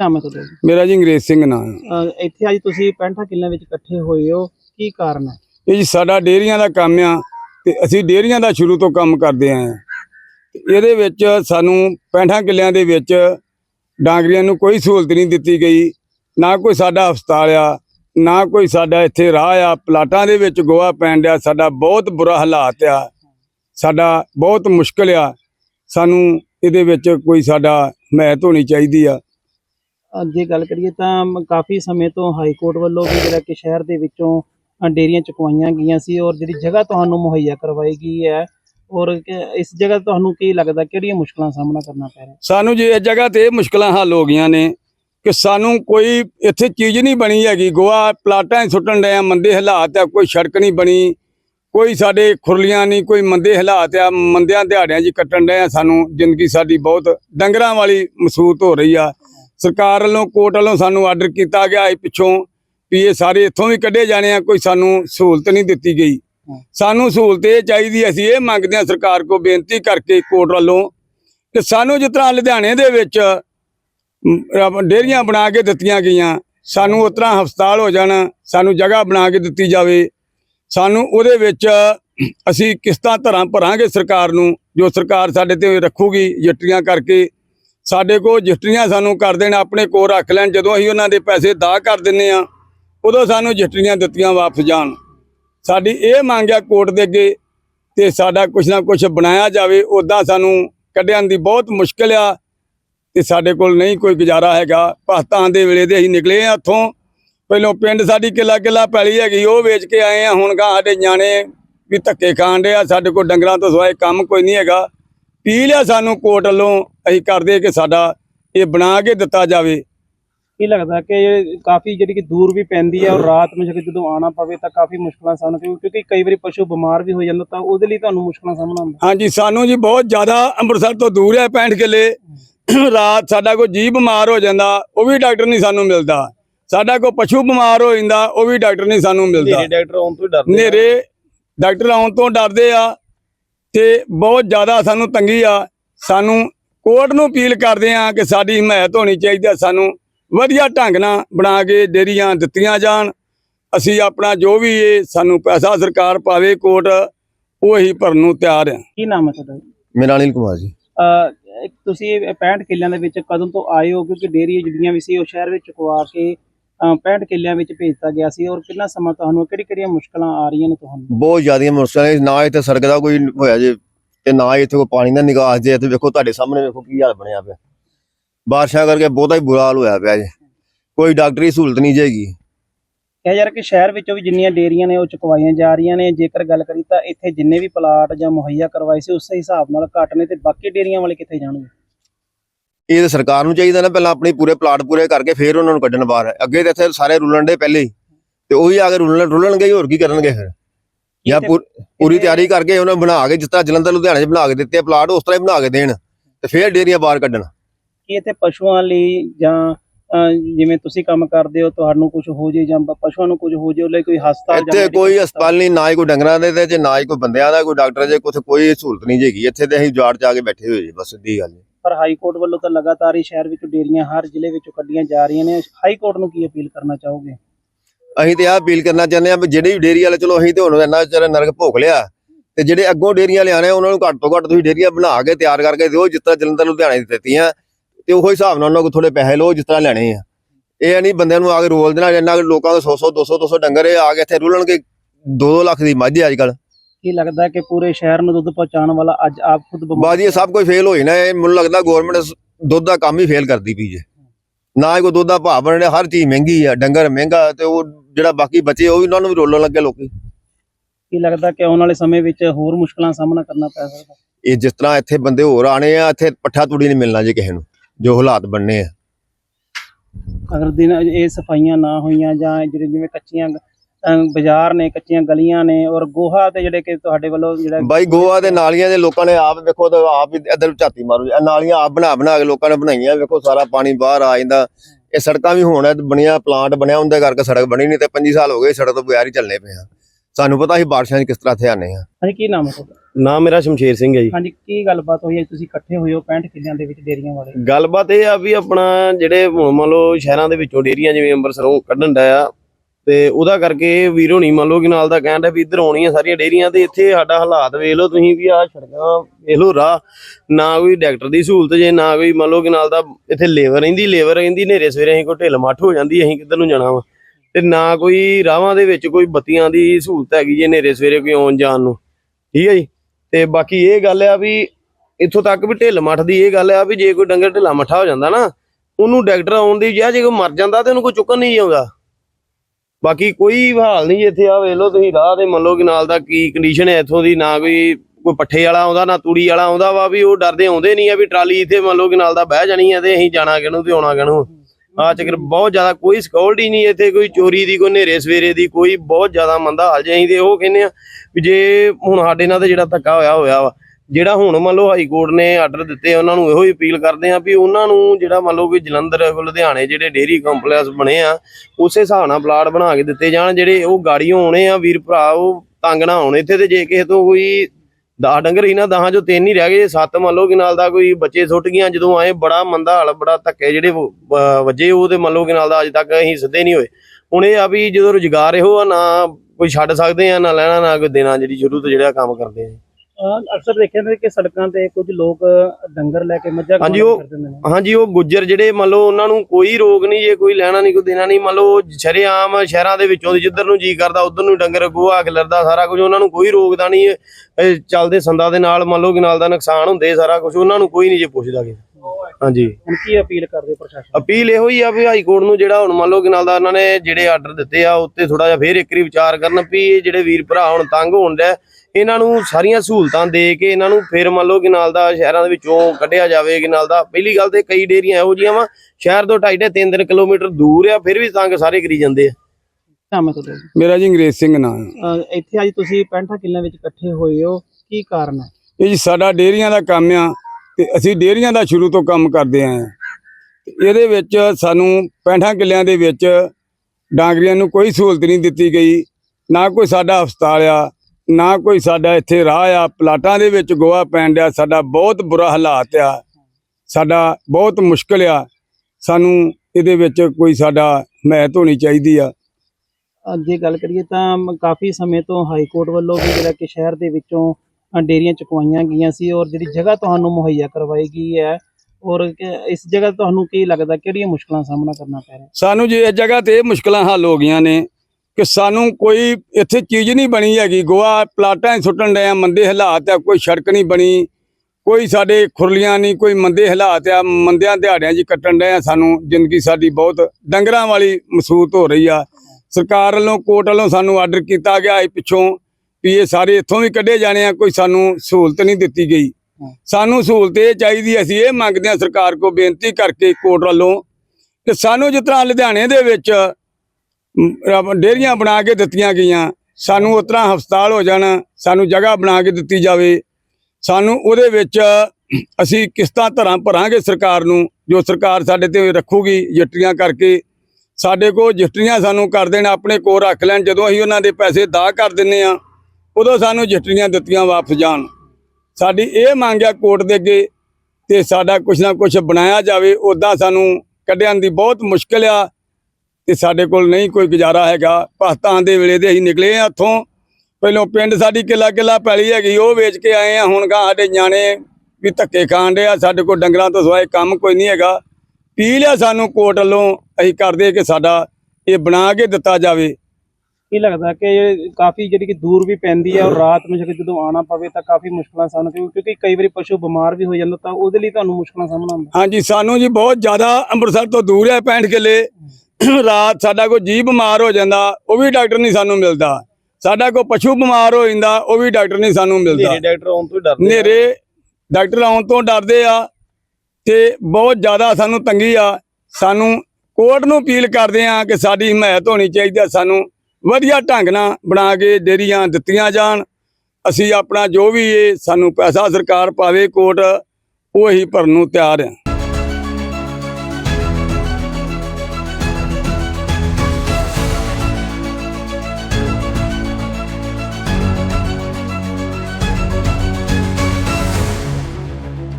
ਨਾਮ ਹੈ ਤੁਹਾਡਾ ਜੀ? ਮੇਰਾ ਜੀ ਅੰਗਰੇਜ਼ ਸਿੰਘ ਨਾਂ ਹੈ। ਅਹ ਇੱਥੇ ਅੱਜ ਤੁਸੀਂ 65 ਕਿੱਲਿਆਂ ਵਿੱਚ ਇਕੱਠੇ ਹੋਏ ਹੋ। ਕੀ ਕਾਰਨ ਹੈ? ਇਹ ਜੀ ਸਾਡਾ ਡੇਅਰੀਆਂ ਦਾ ਕੰਮ ਆ ਤੇ ਅਸੀਂ ਡੇਅਰੀਆਂ ਦਾ ਸ਼ੁਰੂ ਤੋਂ ਕੰਮ ਕਰਦੇ ਆਏ ਤੇ ਇਹਦੇ ਵਿੱਚ ਸਾਨੂੰ 65 ਕਿੱਲਿਆਂ ਦੇ ਵਿੱਚ ਡਾਂਗਰੀਆਂ ਨੂੰ ਕੋਈ ਸਹੂਲਤ ਨਹੀਂ ਦਿੱਤੀ ਗਈ। ਨਾ ਕੋਈ ਸਾਡਾ ਹਸਪਤਾਲ ਆ ਨਾ ਕੋਈ ਸਾਡਾ ਇੱਥੇ ਰਾਹ ਆ। ਪਲਾਟਾਂ ਦੇ ਵਿੱਚ ਗੋਹਾ ਪੈਣ ਡਿਆ ਸਾਡਾ ਬਹੁਤ ਬੁਰਾ ਹਾਲਾਤ ਆ। ਸਾਡਾ ਬਹੁਤ ਮੁਸ਼ਕਲ ਆ। ਸਾਨੂੰ ਇਹਦੇ ਵਿੱਚ ਕੋਈ ਸਾਡਾ ਹਮਾਇਤ ਹੋਣੀ ਚਾਹੀਦੀ ਆ। ਜੇ ਗੱਲ ਕਰੀਏ ਤਾਂ ਕਾਫੀ ਸਮੇਂ ਤੋਂ ਹਾਈ ਕੋਰਟ ਵੱਲੋਂ ਵੀ ਜਿਹੜਾ ਕਿ ਸ਼ਹਿਰ ਦੇ ਵਿੱਚੋਂ ਅਹ ਚੁਕਵਾਈਆਂ ਗਈਆਂ ਸੀ ਔਰ ਜਿਹੜੀ ਜਗ੍ਹਾ ਤੁਹਾਨੂੰ ਮੁਹੱਈਆ ਕਰਵਾਈ ਗਈ ਹੈ ਔਰ ਇਸ ਜਗ੍ਹਾ ਤੁਹਾਨੂੰ ਕੀ ਲੱਗਦਾ ਕਿਹੜੀਆਂ ਮੁਸ਼ਕਲਾਂ ਸਾਹਮਣਾ ਕਰਨਾ ਪੈ ਰਿਹਾ? ਸਾਨੂੰ ਜੀ ਇਸ ਜਗ੍ਹਾ ਤੇ ਮੁਸ਼ਕਲਾਂ ਹੱਲ ਹੋ ਗਈਆਂ ਨੇ ਕਿ ਸਾਨੂੰ ਕੋਈ ਇੱਥੇ ਚੀਜ਼ ਨਹੀਂ ਬਣੀ ਹੈਗੀ, ਗੋਆ ਪਲਾਟਾਂ ਸੁੱਟਣ ਡਏ ਆ, ਮੰਦੇ ਹਾਲਾਤ ਆ, ਕੋਈ ਸੜਕ ਨਹੀਂ ਬਣੀ, ਕੋਈ ਸਾਡੇ ਖੁਰਲੀਆਂ ਨਹੀਂ, ਕੋਈ ਮੰਦੇ ਹਾਲਾਤ ਆ, ਮੰਦਿਆਂ ਦਿਹਾੜਿਆਂ 'ਚ ਕੱਟਣ ਡਏ ਆ ਸਾਨੂੰ, ਜ਼ਿੰਦਗੀ ਸਾਡੀ ਬਹੁਤ ਡੰਗਰਾਂ ਵਾਲੀ ਮਸੂਤ ਹੋ ਰਹੀ ਆ। ਸਰਕਾਰ ਵੱਲੋਂ ਕੋਰਟ ਵੱਲੋਂ ਸਾਨੂੰ ਆਰਡਰ ਕੀਤਾ ਗਿਆ ਇਹ ਪਿੱਛੋਂ ਵੀ ਇਹ ਸਾਰੇ ਇੱਥੋਂ ਵੀ ਕੱਢੇ ਜਾਣੇ ਆ ਕੋਈ ਸਾਨੂੰ ਸਹੂਲਤ ਨਹੀਂ ਦਿੱਤੀ ਗਈ। ਸਾਨੂੰ ਸਹੂਲਤ ਇਹ ਚਾਹੀਦੀ ਅਸੀਂ ਇਹ ਮੰਗਦੇ ਆ ਸਰਕਾਰ ਕੋ ਬੇਨਤੀ ਕਰਕੇ ਕੋਰਟ ਵੱਲੋਂ ਕਿ ਸਾਨੂੰ ਜਿਸ ਤਰ੍ਹਾਂ ਲੁਧਿਆਣੇ ਦੇ ਵਿੱਚ ਡੇਅਰੀਆਂ ਬਣਾ ਕੇ ਦਿੱਤੀਆਂ ਗਈਆਂ ਸਾਨੂੰ ਉਸ ਤਰ੍ਹਾਂ ਹਸਪਤਾਲ ਹੋ ਜਾਣ ਸਾਨੂੰ ਜਗ੍ਹਾ ਬਣਾ ਕੇ ਦਿੱਤੀ ਜਾਵੇ ਸਾਨੂੰ ਉਹਦੇ ਵਿੱਚ ਅਸੀਂ ਕਿਸ਼ਤਾਂ ਧਰਾਂ ਭਰਾਂਗੇ ਸਰਕਾਰ ਨੂੰ ਜੋ ਸਰਕਾਰ ਸਾਡੇ ਤੇ ਰੱਖੂਗੀ ਜੱਟੀਆਂ ਕਰਕੇ। ਸਾਡੇ ਕੋਲ ਜੱਟੀਆਂ ਸਾਨੂੰ ਕਰ ਦੇਣ, ਆਪਣੇ ਕੋਲ ਰੱਖ ਲੈਣ, ਜਦੋਂ ਅਸੀਂ ਉਹਨਾਂ ਦੇ ਪੈਸੇ ਦਾ ਕਰ ਦਿੰਨੇ ਆ, ਉਦੋਂ ਸਾਨੂੰ ਜੱਟੀਆਂ ਦਿੱਤੀਆਂ ਵਾਪਸ ਜਾਣ। ਸਾਡੀ ਇਹ ਮੰਗ ਆ ਕੋਰਟ ਦੇ ਅੱਗੇ ਤੇ ਸਾਡਾ ਕੁਛ ਨਾ ਕੁਛ ਬਣਾਇਆ ਜਾਵੇ ਉਦਾਂ ਸਾਨੂੰ ਕੱਢਣ ਦੀ ਬਹੁਤ ਮੁਸ਼ਕਲ ਆ ਤੇ ਸਾਡੇ ਕੋਲ ਨਹੀਂ ਕੋਈ ਗੁਜ਼ਾਰਾ ਹੈਗਾ। ਪਾਕਿਸਤਾਨ ਦੇ ਵੇਲੇ ਦੇ ਅਸੀਂ ਨਿਕਲੇ ਆ ਉੱਥੋਂ ਪਹਿਲੋਂ ਪਿੰਡ ਸਾਡੀ ਕਿੱਲਾ ਕਿੱਲਾ ਪੈਲੀ ਹੈਗੀ, ਉਹ ਵੇਚ ਕੇ ਆਏ ਆ, ਹੁਣ ਗਾ ਸਾਡੇ ਨਿਆਣੇ ਵੀ ਧੱਕੇ ਖਾਣ ਦੇ ਆ, ਸਾਡੇ ਕੋਲ ਡੰਗਰਾਂ ਤੋਂ ਸਵਾਏ ਕੰਮ ਕੋਈ ਨਹੀਂ ਹੈਗਾ। ਪੀ ਲਿਆ ਸਾਨੂੰ ਕੋਰਟ ਵੱਲੋਂ ਅਸੀਂ ਕਰਦੇ ਕਿ ਸਾਡਾ ਇਹ ਬਣਾ ਕੇ ਦਿੱਤਾ ਜਾਵੇ। ਕੀ ਲੱਗਦਾ ਕਿ ਇਹ ਕਾਫੀ ਜਿਹੜੀ ਕਿ ਦੂਰ ਵੀ ਪੈਂਦੀ ਹੈ ਔਰ ਰਾਤ ਨੂੰ ਜਦੋਂ ਜਦੋਂ ਆਉਣਾ ਪਵੇ ਤਾਂ ਕਾਫੀ ਮੁਸ਼ਕਲਾਂ ਸਾਹਮਣਾ ਕਿਉਂ- ਕਿਉਂਕਿ ਕਈ ਵਾਰੀ ਪਸ਼ੂ ਬਿਮਾਰ ਵੀ ਹੋ ਜਾਂਦਾ ਤਾਂ ਉਹਦੇ ਲਈ ਤੁਹਾਨੂੰ ਮੁਸ਼ਕਲਾਂ ਸਾਹਮਣਾ ਆਉਂਦਾ ਹਾਂਜੀ ਸਾਨੂੰ ਜੀ ਬਹੁਤ ਜ਼ਿਆਦਾ ਅੰਮ੍ਰਿਤਸਰ ਤੋਂ ਦੂਰ ਹੈ 65 ਕਿੱਲੇ। ਰਾਤ ਸਾਡਾ ਕੋਈ ਜੀ ਬਿਮਾਰ ਹੋ ਜਾਂਦਾ ਉਹ ਵੀ ਡਾਕਟਰ ਨਹੀਂ ਸਾਨੂੰ ਮਿਲਦਾ। ਸਾਡਾ ਕੋਈ ਪਸ਼ੂ ਬਿਮਾਰ ਹੋ ਜਾਂਦਾ ਉਹ ਵੀ ਡਾਕਟਰ ਨਹੀਂ ਸਾਨੂੰ ਮਿਲਦਾ। ਡਾਕਟਰ ਆਉਣ ਤੋਂ ਡਰਦੇ ਹਨੇਰੇ ਡਾਕਟਰ ਆਉਣ ਤੋਂ ਡਰਦੇ ਆ। ਤੇ ਬਹੁਤ ਜ਼ਿਆਦਾ ਸਾਨੂੰ ਤੰਗੀ ਆ। ਸਾਨੂੰ ਕੋਰਟ ਨੂੰ ਅਪੀਲ ਕਰਦੇ ਆ ਕਿ ਸਾਡੀ ਹਮਾਇਤ ਹੋਣੀ ਚਾਹੀਦੀ ਆ। ਸਾਨੂੰ ਵਧੀਆ ਢੰਗ ਨਾਲ ਬਣਾ ਕੇ ਡੇਰੀਆਂ ਦਿੱਤੀਆਂ ਜਾਣ। ਅਸੀਂ ਆਪਣਾ ਜੋ ਵੀ ਇਹ ਸਾਨੂੰ ਪੈਸਾ ਸਰਕਾਰ ਪਾਵੇ ਕੋਰਟ ਉਹ ਭਰਨ ਨੂੰ ਤਿਆਰ ਆ। ਕੀ ਨਾਮ ਹੈ ਤੁਹਾਡਾ? ਮੇਰਾ ਅਨਿਲ ਕੁਮਾਰ ਜੀ। ਇੱਕ ਤੁਸੀਂ ਇਹ 65 ਕਿੱਲਿਆਂ ਦੇ ਵਿੱਚ ਕਦੋਂ ਤੋਂ ਆਏ ਹੋ? ਕਿਉਂਕਿ ਡੇਰੀ ਜਿਹੜੀਆਂ ਵੀ ਸੀ ਉਹ ਸ਼ਹਿਰ ਵਿੱਚ ਚੁਕਵਾ ਕੇ 65 ਕਿੱਲਿਆਂ ਵਿੱਚ ਭੇਜਤਾ ਗਿਆ ਸੀ ਔਰ ਕਿੰਨਾ ਸਮਾਂ ਤੁਹਾਨੂੰ ਕਿਹੜੀ ਕਿਹੜੀਆਂ ਮੁਸ਼ਕਲਾਂ ਆ ਰਹੀਆਂ ਨੇ ਤੁਹਾਨੂੰ? ਬਹੁਤ ਜ਼ਿਆਦੀਆਂ ਮੁਸ਼ਕਲਾਂ ਨੇ ਨਾ ਇੱਥੇ ਸੜਕ ਦਾ ਕੋਈ ਹੋਇਆ ਜੇ ਤੇ ਨਾ ਇੱਥੇ ਕੋਈ ਪਾਣੀ ਦਾ ਨਿਕਾਸ ਜੇ ਇੱਥੇ ਵੇਖੋ ਤੁਹਾਡੇ ਸਾਹਮਣੇ ਵੇਖੋ ਕੀ ਹਾਲ ਬਣਿਆ ਪਿਆ। ਬਾਰਿਸ਼ਾਂ ਕਰਕੇ ਬਹੁਤਾ ਹੀ ਬੁਰਾ ਹਾਲ ਹੋਇਆ ਪਿਆ ਜੇ। ਕੋਈ ਡਾਕਟਰੀ ਸਹੂਲਤ ਨਹੀਂ ਜੇਗੀ ਕਿਹਾ ਰਿਹਾ ਕਿ ਸ਼ਹਿਰ ਵਿੱਚੋਂ ਵੀ ਜਿੰਨੀਆਂ ਡੇਰੀਆਂ ਨੇ ਉਹ ਚੁਕਵਾਈਆਂ ਜਾ ਰਹੀਆਂ ਨੇ ਜੇਕਰ ਗੱਲ ਕਰੀ ਤਾਂ ਇੱਥੇ ਜਿੰਨੇ ਵੀ ਪਲਾਟ ਜਾਂ ਮੁਹੱਈਆ ਕਰਵਾਏ ਸੀ ਉਸੇ ਹਿਸਾਬ ਨਾਲ ਘੱਟ ਨੇ ਤੇ ਬਾਕੀ ਡੇਰੀਆਂ ਵਾਲੇ ਕਿੱਥੇ ਜਾਣਗੇ? ਇਹ ਤਾਂ ਸਰਕਾਰ ਨੂੰ ਚਾਹੀਦਾ ਨਾ ਪਹਿਲਾਂ ਆਪਣੇ ਪੂਰੇ ਪਲਾਟ ਪੂਰੇ ਕਰਕੇ ਫਿਰ ਉਹਨਾਂ ਨੂੰ ਕੱਢਣ ਬਾਹਰ। ਅੱਗੇ ਤਾਂ ਇੱਥੇ ਸਾਰੇ ਰੁਲਣ ਦੇ ਪਹਿਲੇ ਹੀ। ਤੇ ਉਹੀ ਆ ਕੇ ਰੁਲਣ ਰੁਲਣਗੇ ਹੋਰ ਕੀ ਕਰਨਗੇ ਫਿਰ? ਜਾਂ ਪੂਰ- ਤਿਆਰੀ ਕਰਕੇ ਉਹਨਾਂ ਬਣਾ ਕੇ ਜਿਸ ਤਰ੍ਹਾਂ ਜਲੰਧਰ ਲੁਧਿਆਣੇ 'ਚ ਬਣਾ ਕੇ ਦਿੱਤੇ ਪਲਾਟ ਉਸ ਤਰ੍ਹਾਂ ਹੀ ਬਣਾ ਕੇ ਦੇਣ ਤੇ ਫਿਰ ਡੇਰੀਆਂ ਬਾਹਰ ਕੱਢਣ। ਕੀ ਇੱਥੇ ਪਸ਼ੂਆਂ ਲਈ ਜਾਂ ਜਿਵੇਂ ਤੁਸੀਂ ਕੰਮ ਕਰਦੇ ਹੋ ਤੁਹਾਨੂੰ ਕੁਝ ਹੋ ਜੇ ਜਾਂ ਪਸ਼ੂਆਂ ਨੂੰ ਕੁਝ ਹੋ ਜੇ ਲਈ ਕੋਈ ਹਸਪਤਾਲ ਜਾਂ ਇੱਥੇ ਕੋਈ ਹਸਪਤਾਲ ਨਹੀਂ ਨਾ ਹੀ ਕੋਈ ਡੰਗਰਾਂ ਦੇ ਤੇ ਨਾ ਹੀ ਕੋਈ ਬੰਦਿਆਂ ਦਾ ਕੋਈ ਡਾਕਟਰ ਜੇ ਕੋਈ ਸਹੂਲਤ ਨਹੀਂ ਜੇਗੀ ਇੱਥੇ ਤੇ ਅਸੀਂ ਜਾੜ ਚ ਆ ਕੇ ਬੈਠੇ ਹੋਏ ਜੀ ਬਸ ਸਿੱਧੀ ਗੱਲ। ਪਰ ਹਾਈ ਕੋਰਟ ਵੱਲੋਂ ਤਾਂ ਲਗਾਤਾਰ ਹੀ ਸ਼ਹਿਰ ਵਿੱਚ ਡੇਰੀਆਂ ਹਰ ਜ਼ਿਲ੍ਹੇ ਵਿੱਚੋਂ ਕੱਢੀਆਂ ਜਾ ਰਹੀਆਂ ਨੇ। ਹਾਈ ਕੋਰਟ ਨੂੰ ਕੀ ਅਪੀਲ ਕਰਨਾ ਚਾਹੋਗੇ? ਅਸੀਂ ਤੇ ਆਹ ਅਪੀਲ ਕਰਨਾ ਚਾਹੁੰਦੇ ਆ ਵੀ ਜਿਹੜੇ ਵੀ ਡੇਰੀ ਵਾਲੇ, ਚਲੋ ਅਸੀਂ ਤੇ ਹੁਣ ਇੰਨਾ ਵਿਚਾਰੇ ਨਰਕ ਭੋਗ ਲਿਆ, ਤੇ ਜਿਹੜੇ ਅੱਗੋਂ ਡੇਰੀਆਂ ਲਿਆਣੇ ਉਹਨਾਂ ਨੂੰ ਘੱਟ ਤੋਂ ਘੱਟ ਤੁਸੀਂ ਡੇਰੀਆਂ ਬਣਾ ਕੇ ਤਿਆਰ ਕਰਕੇ ਦਿਓ, ਜਿਸ ਤਰ੍ਹਾਂ ਜਲੰਧਰ ਲੁਧਿਆਣੇ ਦੀ ਦਿੱਤੀਆਂ, ਤੇ ਉਹੋ ਹਿਸਾਬ ਨਾਲ ਉਹਨਾਂ ਕੋਲ ਥੋੜੇ ਪੈਸੇ ਲਓ, ਜਿਸ ਤਰ੍ਹਾਂ ਲੈਣੇ ਆ। ਇਹ ਨਹੀਂ ਬੰਦਿਆਂ ਨੂੰ ਆ ਕੇ ਰੋਲ ਦੇਣਾ, ਜਿੰਨਾ ਲੋਕਾਂ ਦੇ 100 100 200 200 ਡੰਗਰ ਆ ਕੇ ਇੱਥੇ ਰੁਲਣਗੇ 2-2 ਲੱਖ ਦੀ ਮੱਝ ਅੱਜ ਕੱਲ੍ਹ। ਕੀ ਲੱਗਦਾ ਕਿ ਪੂਰੇ ਸ਼ਹਿਰ ਨੂੰ ਦੁੱਧ ਪਹੁੰਚਾਉਣ ਵਾਲਾ ਅੱਜ ਆਪ ਖੁਦ ਬਾਜੀ ਇਹ ਸਭ ਕੁਝ ਫੇਲ ਹੋਈ ਨਾ ਇਹ ਮੈਨੂੰ ਲੱਗਦਾ ਗਵਰਨਮੈਂਟ ਦੁੱਧ ਦਾ ਕੰਮ ਹੀ ਫੇਲ ਕਰਦੀ ਪਈ ਜੇ। ਨਾ ਹੀ ਕੋਈ ਦੁੱਧ ਦਾ ਭਾਅ ਬਣ ਰਿਹਾ ਹਰ ਚੀਜ਼ ਮਹਿੰਗੀ ਆ ਡੰਗਰ ਮਹਿੰਗਾ ਤੇ ਉਹ ਜਿਹੜਾ ਬਾਕੀ ਬਚੇ ਉਹ ਵੀ ਉਹਨਾਂ ਨੂੰ ਵੀ ਰੋਲਣ ਲੱਗੇ ਲੋਕੀ। ਕੀ ਲੱਗਦਾ ਕਿ ਆਉਣ ਵਾਲੇ ਸਮੇਂ ਵਿੱਚ ਹੋਰ ਮੁਸ਼ਕਲਾਂ ਸਾਹਮਣਾ ਕਰਨਾ ਪੈ ਸਕਦਾ? ਇਹ ਜਿਸ ਤਰ੍ਹਾਂ ਇੱਥੇ ਬੰਦੇ ਹੋਰ ਆਣੇ ਆ ਇੱਥੇ ਪੱਠਾ ਤੂੜੀ ਨਹੀਂ ਮਿਲਣਾ ਜੇ ਕਿਸੇ ਨੂੰ ਜੋ ਹਾਲਾਤ ਬਣਨੇ ਆ। ਅਗਰ ਦਿਨ ਇਹ ਸਫਾਈਆਂ ਨਾ ਹੋਈਆਂ ਜਾਂ ਜਿਹੜੇ ਜਿਵੇਂ ਕੱਚੀਆਂ ਬਾਜ਼ਾਰ ਨੇ ਕੱਚੀਆਂ ਗਲੀਆਂ ਨੇ ਔਰ ਗੋਹਾ ਤੇ ਜਿਹੜੇ ਕਿ ਤੁਹਾਡੇ ਵੱਲੋਂ ਜਿਹੜਾ ਬਾਈ ਗੋਆ ਦੇ ਨਾਲੀਆਂ ਦੇ ਲੋਕਾਂ ਨੇ ਆਪ ਵੇਖੋ ਤੇ ਆਪ ਹੀ ਇੱਧਰ ਝਾਤੀ ਮਾਰੂ। ਇਹ ਨਾਲੀਆਂ ਆਪ ਬਣਾ ਬਣਾ ਕੇ ਲੋਕਾਂ ਨੇ ਬਣਾਈਆਂ। ਵੇਖੋ ਸਾਰਾ ਪਾਣੀ ਬਾਹਰ ਆ ਜਾਂਦਾ। ਇਹ ਸੜਕਾਂ ਵੀ ਹੁਣ ਬਣੀਆਂ ਪਲਾਂਟ ਬਣਿਆ ਉਹਦੇ ਕਰਕੇ ਸੜਕ ਬਣੀ ਨਹੀਂ ਤੇ 25 ਸਾਲ ਹੋ ਗਏ ਸੜਕ ਤੋਂ ਬਗੈਰ ਹੀ ਚੱਲਨੇ ਪਏ ਆ। ਸਾਨੂੰ ਪਤਾ ਸੀ ਬਾਰਿਸ਼ਾਂ 'ਚ ਕਿਸ ਤਰ੍ਹਾਂ ਇੱਥੇ ਆਨੇ ਆ। ਹਾਂਜੀ ਕੀ ਨਾਮ ਹੈ ਤੁਹਾਡਾ? ਨਾਮ ਮੇਰਾ ਸ਼ਮਸ਼ੇਰ ਸਿੰਘ ਹੈ ਜੀ। ਹਾਂਜੀ ਕੀ ਗੱਲਬਾਤ ਹੋਈ ਹੈ? ਤੁਸੀਂ ਇਕੱਠੇ ਹੋਏ ਹੋ 65 ਕਿੱਲਿਆਂ ਦੇ ਵਿੱਚ ਡੇਰੀਆਂ ਵਾਲੇ? ਗੱਲਬਾਤ ਇਹ ਆ ਵੀ ਆਪਣਾ ਜਿਹੜੇ ਹੁਣ ਮੰਨ ਲਓ ਸ਼ਹਿਰਾਂ ਦੇ ਵਿੱਚੋਂ ਡੇਰੀਆਂ ਜਿਵੇਂ ਅੰਮ੍ਰਿਤਸਰੋਂ ਕੱਢਣ ਡਿਆ ਆ ਤੇ ਉਹਦਾ ਕਰਕੇ ਵੀਰ ਹੋਣੀ ਮੰਨ ਲਓ ਕਿ ਨਾਲ ਦਾ ਕਹਿਣ ਡਿਆ ਵੀ ਇੱਧਰ ਆਉਣੀਆਂ ਸਾਰੀਆਂ ਡੇਰੀਆਂ ਤੇ ਇੱਥੇ ਸਾਡਾ ਹਾਲਾਤ ਵੇਖ ਲਓ ਤੁਸੀਂ ਵੀ ਆ ਸੜਕਾਂ ਵੇਖ ਲਓ ਰਾਹ, ਨਾ ਕੋਈ ਡਾਕਟਰ ਦੀ ਸਹੂਲਤ ਜੇ, ਨਾ ਕੋਈ ਮੰਨ ਲਓ ਕਿ ਨਾਲ ਦਾ ਇੱਥੇ ਲੇਬਰ ਰਹਿੰਦੀ ਲੇਬਰ ਰਹਿੰਦੀ ਨੇਰੇ ਸਵੇਰੇ ਅਸੀਂ ਕੋਈ ਢਿੱਲ ਮੱਠ ਹੋ ਜਾਂਦੀ, ਅਸੀਂ ਕਿੱਧਰ ਨੂੰ ਜਾਣਾ ਵਾ। ਤੇ ਨਾ ਕੋਈ ਰਾਹਾਂ ਦੇ ਵਿੱਚ ਕੋਈ ਬੱਤੀਆਂ ਦੀ ਸਹੂਲਤ ਹੈਗੀ ਜੇ ਨੇਰੇ ਸਵੇਰੇ ਕੋਈ ਆਉਣ ਜਾਣ ਨੂੰ। ਠੀਕ ਹੈ ਜੀ? ਤੇ ਬਾਕੀ ਇਹ ਗੱਲ ਆ ਵੀ ਇੱਥੋਂ ਤੱਕ ਵੀ ਢਿੱਲ ਮੱਠ ਦੀ ਇਹ ਗੱਲ ਆ ਵੀ ਜੇ ਕੋਈ ਡੰਗਰ ਢਿੱਲਾ ਮੱਠਾ ਹੋ ਜਾਂਦਾ ਨਾ, ਉਹਨੂੰ ਡਾਕਟਰ ਆਉਣ ਦੀ, ਜਾਂ ਜੇ ਕੋਈ ਮਰ ਜਾਂਦਾ ਤੇ ਉਹਨੂੰ ਕੋਈ ਚੁੱਕਣ ਨਹੀਂ ਆਉਂਦਾ। ਬਾਕੀ ਕੋਈ ਹਾਲ ਨਹੀਂ ਇੱਥੇ ਆ ਵੇਖ ਲਓ ਤੁਸੀਂ ਰਾਹ ਦੇ ਮੰਨ ਲਓ ਕਿ ਨਾਲ ਦਾ ਕੀ ਕੰਡੀਸ਼ਨ ਹੈ ਇੱਥੋਂ ਦੀ, ਨਾ ਕੋਈ ਕੋਈ ਪੱਠੇ ਵਾਲਾ ਆਉਂਦਾ, ਨਾ ਤੂੜੀ ਵਾਲਾ ਆਉਂਦਾ ਵਾ ਵੀ ਉਹ ਡਰਦੇ ਆਉਂਦੇ ਨਹੀਂ ਆ ਵੀ ਟਰਾਲੀ ਇੱਥੇ ਮੰਨ ਲਓ ਕਿ ਨਾਲ ਦਾ ਬਹਿ ਜਾਣੀ ਆ ਤੇ ਅਸੀਂ ਜਾਣਾ ਕਿਹਨੂੰ ਤੇ ਆਉਣਾ ਕਿਹਨੂੰ। ਆ ਚੱਕਰ ਬਹੁਤ ਜ਼ਿਆਦਾ, ਕੋਈ ਸਿਕਿਉਰਿਟੀ ਨਹੀਂ ਇੱਥੇ, ਕੋਈ ਚੋਰੀ ਦੀ, ਕੋਈ ਨੇਰੇ ਸਵੇਰੇ ਦੀ, ਕੋਈ ਬਹੁਤ ਜ਼ਿਆਦਾ ਮੰਦਾ ਹਾਲ ਜੇ ਅਸੀਂ ਤੇ ਉਹ ਕਹਿੰਦੇ ਆ ਵੀ ਜੇ ਹੁਣ ਸਾਡੇ ਨਾਲ ਤੇ ਜਿਹੜਾ ਧੱਕਾ ਹੋਇਆ ਹੋਇਆ ਵਾ। ਜਿਹੜਾ ਹੁਣ ਮੰਨ ਲਓ ਹਾਈ ਕੋਰਟ ਨੇ ਆਰਡਰ ਦਿੱਤੇ ਉਹਨਾਂ ਨੂੰ ਇਹੋ ਹੀ ਅਪੀਲ ਕਰਦੇ ਆ ਵੀ ਉਹਨਾਂ ਨੂੰ ਜਿਹੜਾ ਮੰਨ ਲਓ ਕਿ ਜਲੰਧਰ ਲੁਧਿਆਣੇ ਜਿਹੜੇ ਡੇਰੀ ਕੰਪਲੈਕਸ ਬਣੇ ਆ, ਉਸੇ ਹਿਸਾਬ ਨਾਲ ਪਲਾਟ ਬਣਾ ਕੇ ਦਿੱਤੇ ਜਾਣ, ਜਿਹੜੇ ਉਹ ਗਾੜੀਆਂ ਆਉਣੇ ਆ, ਵੀਰ ਭਰਾ ਉਹ ਤੰਗ ਨਾ ਹੋਣ ਇੱਥੇ ਤੇ ਜੇ ਕਿਸੇ ਤੋਂ ਕੋਈ 10 ਡੰਗਰ ਹੀ ਨਾ 10 ਜੋ ਤਿੰਨ ਹੀ ਰਹਿ ਗਏ ਸੱਤ ਮੰਨ ਲਓ ਕਿ ਨਾਲ ਦਾ ਕੋਈ ਬੱਚੇ ਸੁੱਟ ਗਈਆਂ, ਜਦੋਂ ਆਏ ਬੜਾ ਮੰਦਾ ਹਾਲ ਬੜਾ ਧੱਕੇ ਜਿਹੜੇ ਵੱਜੇ ਉਹ ਤੇ ਮੰਨ ਲਓ ਕਿ ਨਾਲ ਦਾ ਅਜੇ ਤੱਕ ਅਸੀਂ ਸਿੱਧੇ ਨਹੀਂ ਹੋਏ। ਹੁਣ ਇਹ ਆ ਵੀ ਜਦੋਂ ਰੁਜ਼ਗਾਰ ਇਹੋ ਆ, ਨਾ ਕੋਈ ਛੱਡ ਸਕਦੇ ਆ, ਨਾ ਲੈਣਾ, ਨਾ ਕੋਈ ਦੇਣਾ, ਜਿਹੜੀ ਸ਼ੁਰੂ ਤੋਂ ਜਿਹੜਾ ਕੰਮ ਕਰਦੇ ਆ। ਅਕਸਰ ਦੇਖਿਆ ਜਾਂਦਾ ਕਿ ਸੜਕਾਂ ਤੇ ਕੁਝ ਲੋਕ ਡੰਗਰ ਲੈ ਕੇ ਮੱਝਾਂ ਹਾਂਜੀ, ਉਹ- ਨੇ। ਹਾਂਜੀ ਉਹ ਗੁੱਜਰ ਜਿਹੜੇ ਮੰਨ ਲਓ ਉਹਨਾਂ ਨੂੰ ਕੋਈ ਰੋਗ ਨਹੀਂ ਜੇ ਕੋਈ ਲੈਣਾ ਨਹੀਂ ਕੋਈ ਦੇਣਾ ਨਹੀਂ ਮੰਨ ਲਓ ਸ਼ਰੇਆਮ ਸ਼ਹਿਰਾਂ ਦੇ ਵਿੱਚੋਂ ਦੀ ਜਿੱਧਰ ਨੂੰ ਜੀ ਕਰਦਾ ਉਧਰ ਨੂੰ ਡੰਗਰ ਗੋਹਾ ਖਿਲਰਦਾ ਸਾਰਾ ਕੁਝ ਉਹਨਾਂ ਨੂੰ ਕੋਈ ਰੋਗ ਦਾ ਨਹੀਂ ਚੱਲਦੇ ਸੰਦਾਂ ਦੇ ਨਾਲ ਮੰਨ ਲਓ ਕਿ ਨਾਲ ਦਾ ਨੁਕਸਾਨ ਹੁੰਦੇ ਸਾਰਾ ਕੁਝ ਉਹਨਾਂ ਨੂੰ ਕੋਈ ਨਹੀਂ ਜੇ ਪੁੱਛਦਾ ਕਿ ਹਾਂਜੀ। ਹੁਣ ਕੀ ਅਪੀਲ ਕਰਦੇ ਪ੍ਰਸ਼ਾਸਨ? ਅਪੀਲ ਇਹੋ ਹੀ ਆ ਵੀ ਹਾਈ ਕੋਰਟ ਨੂੰ ਜਿਹੜਾ ਹੁਣ ਮੰਨ ਲਓ ਕਿ ਨਾਲ ਦਾ ਉਹਨਾਂ ਨੇ ਜਿਹੜੇ ਆਰਡਰ ਦਿੱਤੇ ਆ ਉੱਤੇ ਥੋੜਾ ਜਿਹਾ ਫੇਰ ਇੱਕਰੀ ਵਿਚਾਰ ਕਰਨ ਵੀ ਜਿਹੜੇ ਵੀਰ ਭਰਾ ਹੁਣ ਤੰਗ ਹੋਣ ਡੈ ਇਹਨਾਂ ਨੂੰ ਸਾਰੀਆਂ ਸਹੂਲਤਾਂ ਦੇ ਕੇ ਇਹਨਾਂ ਨੂੰ ਫਿਰ ਮੰਨ ਲਓ ਕਿ ਨਾਲ ਦਾ ਸ਼ਹਿਰਾਂ ਦੇ ਵਿੱਚੋਂ ਕੱਢਿਆ ਜਾਵੇ ਕਿ ਨਾਲ ਦਾ ਪਹਿਲੀ ਗੱਲ ਤੇ ਕਈ ਡੇਰੀਆਂ ਇਹੋ ਜੀਆਂ ਵਾ ਸ਼ਹਿਰ ਤੋਂ 2.5 3 ਕਿਲੋਮੀਟਰ ਦੂਰ ਆ ਫਿਰ ਵੀ ਤੰਗ ਸਾਰੇ ਕਰੀ ਜਾਂਦੇ ਆ। ਨਾਮ ਹੈ ਤੁਹਾਡਾ ਜੀ? ਮੇਰਾ ਜੀ ਅੰਗਰੇਜ਼ ਸਿੰਘ ਨਾਂ ਹੈ ਇੱਥੇ ਅੱਜ ਤੁਸੀਂ 65 ਕਿੱਲਿਆਂ ਵਿੱਚ ਇਕੱਠੇ ਹੋਏ ਹੋ ਕੀ ਕਾਰਨ ਹੈ? ਇਹ ਜੀ ਸਾਡਾ ਡੇਅਰੀਆਂ ਦਾ ਕੰਮ ਆ ਤੇ ਅਸੀਂ ਡੇਅਰੀਆਂ ਦਾ ਸ਼ੁਰੂ ਤੋਂ ਕੰਮ ਕਰਦੇ ਆਏ ਤੇ ਇਹਦੇ ਵਿੱਚ ਸਾਨੂੰ 65 ਕਿੱਲਿਆਂ ਦੇ ਵਿੱਚ ਡਾਂਗਰੀਆਂ ਨੂੰ ਕੋਈ ਸਹੂਲਤ ਨਹੀਂ ਦਿੱਤੀ ਗਈ ਨਾ ਕੋਈ ਸਾਡਾ ਹਸਪਤਾਲ ਆ ਨਾ ਕੋਈ ਸਾਡਾ ਇੱਥੇ ਰਾਹ ਆ ਪਲਾਟਾਂ ਦੇ ਵਿੱਚ ਗੋਹਾ ਪੈਣ ਡਿਆ ਸਾਡਾ ਬਹੁਤ ਬੁਰਾ ਹਾਲਾਤ ਆ ਸਾਡਾ ਬਹੁਤ ਮੁਸ਼ਕਲ ਆ ਸਾਨੂੰ ਇਹਦੇ ਵਿੱਚ ਕੋਈ ਸਾਡਾ ਹਮਾਇਤ ਹੋਣੀ ਚਾਹੀਦੀ ਆ। ਜੇ ਗੱਲ ਕਰੀਏ ਤਾਂ ਕਾਫੀ ਸਮੇਂ ਤੋਂ ਹਾਈ ਕੋਰਟ ਵੱਲੋਂ ਵੀ ਜਿਹੜਾ ਕਿ ਸ਼ਹਿਰ ਦੇ ਵਿੱਚੋਂ ਡੇਰੀਆਂ ਚੁਕਵਾਈਆਂ ਗਈਆਂ ਸੀ ਔਰ ਜਿਹੜੀ ਜਗ੍ਹਾ ਤੁਹਾਨੂੰ ਮੁਹੱਈਆ ਕਰਵਾਈ ਗਈ ਹੈ ਔਰ ਇਸ ਜਗ੍ਹਾ ਤੁਹਾਨੂੰ ਕੀ ਲੱਗਦਾ ਕਿਹੜੀਆਂ ਮੁਸ਼ਕਲਾਂ ਸਾਹਮਣਾ ਕਰਨਾ ਪੈ ਰਿਹਾ? ਸਾਨੂੰ ਜੀ ਇਸ ਜਗ੍ਹਾ ਤੇ ਇਹ ਮੁਸ਼ਕਲਾਂ ਹੱਲ ਹੋ ਗਈਆਂ ਨੇ। ਕਿ ਸਾਨੂੰ ਕੋਈ ਇੱਥੇ ਚੀਜ਼ ਨਹੀਂ ਬਣੀ ਹੈਗੀ। ਗੋਆ ਪਲਾਟਾਂ ਸੁੱਟਣ ਡਏ ਆ ਮੰਦੇ ਹਾਲਾਤ ਆ ਕੋਈ ਸੜਕ ਨਹੀਂ ਬਣੀ ਕੋਈ ਸਾਡੇ ਖੁਰਲੀਆਂ ਨਹੀਂ ਕੋਈ ਮੰਦੇ ਹਾਲਾਤ ਆ ਮੰਦਿਆਂ ਦਿਹਾੜਿਆਂ 'ਚ ਕੱਟਣ ਡਏ ਆ ਸਾਨੂੰ ਜ਼ਿੰਦਗੀ ਸਾਡੀ ਬਹੁਤ ਡੰਗਰਾਂ ਵਾਲੀ ਮਹਿਸੂਸ ਹੋ ਰਹੀ ਆ। ਸਰਕਾਰ ਵੱਲੋਂ ਕੋਰਟ ਵੱਲੋਂ ਸਾਨੂੰ ਆਰਡਰ ਕੀਤਾ ਗਿਆ ਹੈ ਪਿੱਛੋਂ ਵੀ ਇਹ ਸਾਰੇ ਇੱਥੋਂ ਵੀ ਕੱਢੇ ਜਾਣੇ ਆ ਕੋਈ ਸਾਨੂੰ ਸਹੂਲਤ ਨਹੀਂ ਦਿੱਤੀ ਗਈ। ਸਾਨੂੰ ਸਹੂਲਤ ਇਹ ਚਾਹੀਦੀ ਅਸੀਂ ਇਹ ਮੰਗਦੇ ਆ ਸਰਕਾਰ ਕੋ ਬੇਨਤੀ ਕਰਕੇ ਕੋਰਟ ਵੱਲੋਂ ਕਿ ਸਾਨੂੰ ਜਿਸ ਤਰ੍ਹਾਂ ਲੁਧਿਆਣੇ ਦੇ ਵਿੱਚ ਮ, ਡੇਅਰੀਆਂ ਬਣਾ ਕੇ ਦਿੱਤੀਆਂ ਗਈਆਂ। ਸਾਨੂੰ ਉਸ ਤਰ੍ਹਾਂ ਹਸਪਤਾਲ ਹੋ ਜਾਣ ਸਾਨੂੰ ਜਗ੍ਹਾ ਬਣਾ ਕੇ ਦਿੱਤੀ ਜਾਵੇ। ਸਾਨੂੰ ਉਹਦੇ ਵਿੱਚ ਅਸੀਂ ਕਿਸ਼ਤਾਂ ਧਰਾਂ ਭਰਾਂਗੇ ਸਰਕਾਰ ਨੂੰ ਜੋ ਸਰਕਾਰ ਸਾਡੇ ਤੇ ਰੱਖੂਗੀ ਜੱਟੀਆਂ ਕਰਕੇ। ਸਾਡੇ ਕੋਲ ਜੱਟੀਆਂ ਸਾਨੂੰ ਕਰ ਦੇਣ ਆਪਣੇ ਕੋਲ ਰੱਖ ਲੈਣ ਜਦੋਂ ਅਸੀਂ ਉਹਨਾਂ ਦੇ ਪੈਸੇ ਦਾ ਕਰ ਦਿੰਨੇ ਆ ਉਦੋਂ ਸਾਨੂੰ ਜੱਟੀਆਂ ਦਿੱਤੀਆਂ ਵਾਪਸ ਜਾਣ। ਸਾਡੀ ਇਹ ਮੰਗ ਆ ਕੋਰਟ ਦੇ ਅੱਗੇ ਤੇ ਸਾਡਾ ਕੁਛ ਨਾ ਕੁਛ ਬਣਾਇਆ ਜਾਵੇ ਉਦਾਂ ਸਾਨੂੰ ਕੱਢਿਆਂ ਦੀ ਬਹੁਤ ਮੁਸ਼ਕਲ ਆ। ਤੇ ਸਾਡੇ ਕੋਲ ਨਹੀਂ ਕੋਈ ਗੁਜ਼ਾਰਾ ਹੈਗਾ। ਪਾਕਿਸਤਾਨ ਦੇ ਵੇਲੇ ਦੇ ਅਸੀਂ ਨਿਕਲੇ ਆ ਉੱਥੋਂ ਪਹਿਲੋਂ ਪਿੰਡ ਸਾਡੀ ਕਿੱਲਾ ਕਿੱਲਾ ਪੈਲੀ ਹੈਗੀ ਉਹ ਵੇਚ ਕੇ ਆਏ ਆ ਹੁਣ ਗਾ ਸਾਡੇ ਨਿਆਣੇ ਵੀ ਧੱਕੇ ਖਾਣ ਦੇ ਆ। ਸਾਡੇ ਕੋਲ ਡੰਗਰਾਂ ਤੋਂ ਸਿਵਾਏ ਕੰਮ ਕੋਈ ਨਹੀਂ ਹੈਗਾ। ਪੀ ਲਿਆ ਸਾਨੂੰ ਕੋਰਟ ਵੱਲੋਂ ਅਸੀਂ ਕਰਦੇ ਕਿ ਸਾਡਾ ਇਹ ਬਣਾ ਕੇ ਦਿੱਤਾ ਜਾਵੇ। ਕੀ ਲੱਗਦਾ ਕਿ ਕਾਫੀ ਜਿਹੜੀ ਕਿ ਦੂਰ ਵੀ ਪੈਂਦੀ ਹੈ ਔਰ ਰਾਤ ਨੂੰ ਜਦੋਂ ਜਦੋਂ ਆਣਾ ਪਵੇ ਤਾਂ ਕਾਫੀ ਮੁਸ਼ਕਲਾਂ ਸਾਹਮਣਾ ਕਿਉਂ- ਕਿਉਂਕਿ ਕਈ ਵਾਰੀ ਪਸ਼ੂ ਬਿਮਾਰ ਵੀ ਹੋ ਜਾਂਦਾ ਤਾਂ ਉਹਦੇ ਲਈ ਤੁਹਾਨੂੰ ਮੁਸ਼ਕਲਾਂ ਸਾਹਮਣਾ ਹੁੰਦਾ ਹਾਂਜੀ ਸਾਨੂੰ ਜੀ ਬਹੁਤ ਜ਼ਿਆਦਾ ਅੰਮ੍ਰਿਤਸਰ ਤੋਂ ਦੂਰ ਹੈ 65 ਕਿੱਲੇ। ਰਾਤ ਸਾਡਾ ਕੋਈ ਜੀ ਬਿਮਾਰ ਹੋ ਜਾਂਦਾ ਉਹ ਵੀ ਡਾਕਟਰ ਨਹੀਂ ਸਾਨੂੰ ਮਿਲਦਾ। ਸਾਡਾ ਕੋਈ ਪਸ਼ੂ ਬਿਮਾਰ ਹੋ ਜਾਂਦਾ ਉਹ ਵੀ ਡਾਕਟਰ ਨਹੀਂ ਸਾਨੂੰ ਮਿਲਦਾ। ਨੇਰੇ ਡਾਕਟਰ ਆਉਣ ਤੋਂ ਡਰਦੇ ਆ। ਨੇਰੇ ਡਾਕਟਰ ਆਉਣ ਤੋਂ ਡਰਦੇ ਆ ਤੇ ਬਹੁਤ ਜ਼ਿਆਦਾ ਸਾਨੂੰ ਤੰਗੀ ਆ। ਸਾਨੂੰ ਕੋਰਟ ਨੂੰ ਅਪੀਲ ਕਰਦੇ ਆ ਕਿ ਸਾਡੀ ਹਮਾਇਤ ਹੋਣੀ ਚਾਹੀਦੀ ਆ ਸਾਨੂੰ ਵਧੀਆ ਢੰਗ ਨਾਲ ਬਣਾ ਕੇ ਡੇਰੀਆਂ ਦਿੱਤੀਆਂ ਜਾਣ। ਅਸੀਂ ਆਪਣਾ ਜੋ ਵੀ ਇਹ ਸਾਨੂੰ ਪੈਸਾ ਸਰਕਾਰ ਪਾਵੇ ਕੋਰਟ ਉਹ ਹੀ ਭਰਨ ਨੂੰ ਤਿਆਰ ਆ।